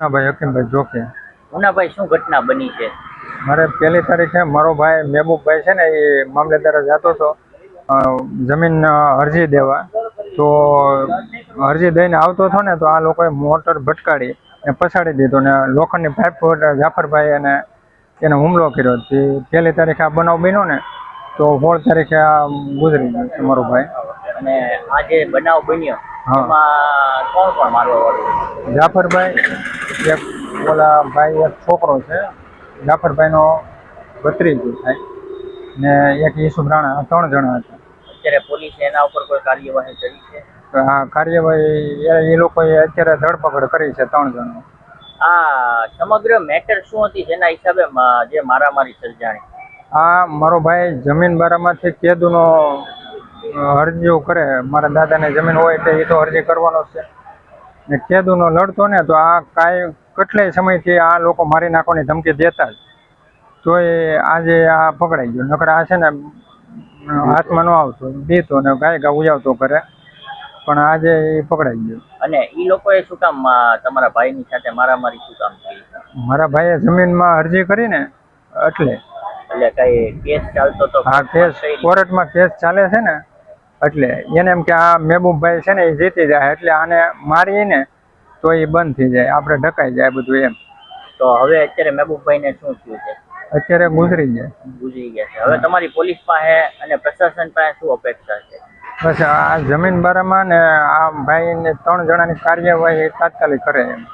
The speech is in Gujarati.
ના ભાઈ હકીમભાઈ જોકે. મુનાભાઈ શું ઘટના બની છે? મારે પહેલી તારીખે મારો ભાઈ મહેબૂબભાઈ છે ને એ મામલેદાર જતો હતો. જમીન અરજી દેવા. તો અરજી દઈને આવતો હતો ને તો આ લોકોએ મોટર ભટકાડી ને પછાડી દીધો ને લોખંડની પાઇપ જાફરભાઈ અને એને હુમલો કર્યો. તે પહેલી તારીખે આ બનાવ બન્યો ને તો સોળ તારીખે આ ગુજરી ગયો છે મારો ભાઈ. અને આ જે બનાવ બન્યો હા. એમાં કોણ કોણ મારવા વાળું? જાફરભાઈ એક ઓલા ભાઈ એક છોકરો છે જાફરભાઈનો ભત્રીજો થાય ને એક ઈસુફ રાણા ત્રણ જણા હતા. અત્યારે પોલીસે એના ઉપર કોઈ કાર્યવાહી કરી છે? હા કાર્યવાહી એ- એ લોકોએ અત્યારે ધરપકડ કરી છે ત્રણ જણો. આ સમગ્ર મેટર શું હતી જેના હિસાબે જે મારામારી સર્જાણી? આ મારો ભાઈ જમીન બારામાંથી કેદુનો અરજીઓ કરે. મારા દાદાને જમીન હોય તો એ તો અરજી કરવાનો છે. ને કેદુનો લડતો ને તો આ કાંઈ કેટલાય સમયથી આ લોકો મારી નાખવાની ધમકી દેતા જ. તો એ આજે આ પકડાઈ ગયો. નકર આ છે ને હાથમાં ન આવતો. દેતો ને ગાય ગા ઉજાવતો કરે. પણ આજે એ પકડાઈ ગયો. અને એ લોકોએ શું કામ તમારા ભાઈની સાથે મારામારી શું કામ કરી? મારા ભાઈએ જમીનમાં અરજી કરીને એટલે. એટલે કઈ કેસ ચાલતો તો હા કેસ કોર્ટમાં કેસ ચાલે છે ને એટલે એને એમ કે આ મહેબૂબભાઈ છે ને એ જીતી જાય એટલે આને મારીને તો એ બંધ થઈ જાય આપણે ઢકાઈ જાય બધું એમ. તો હવે અત્યારે મહેબૂબભાઈ ને શું થયું છે? અત્યારે ગુજરી જાય ગુજરી ગયા છે. હવે તમારી પોલીસ પાસે અને પ્રશાસન પાસે શું અપેક્ષા છે? બસ આ જમીન બારામાં ને આ ભાઈને ત્રણ જણાની કાર્યવાહી તાત્કાલિક કરે એમ.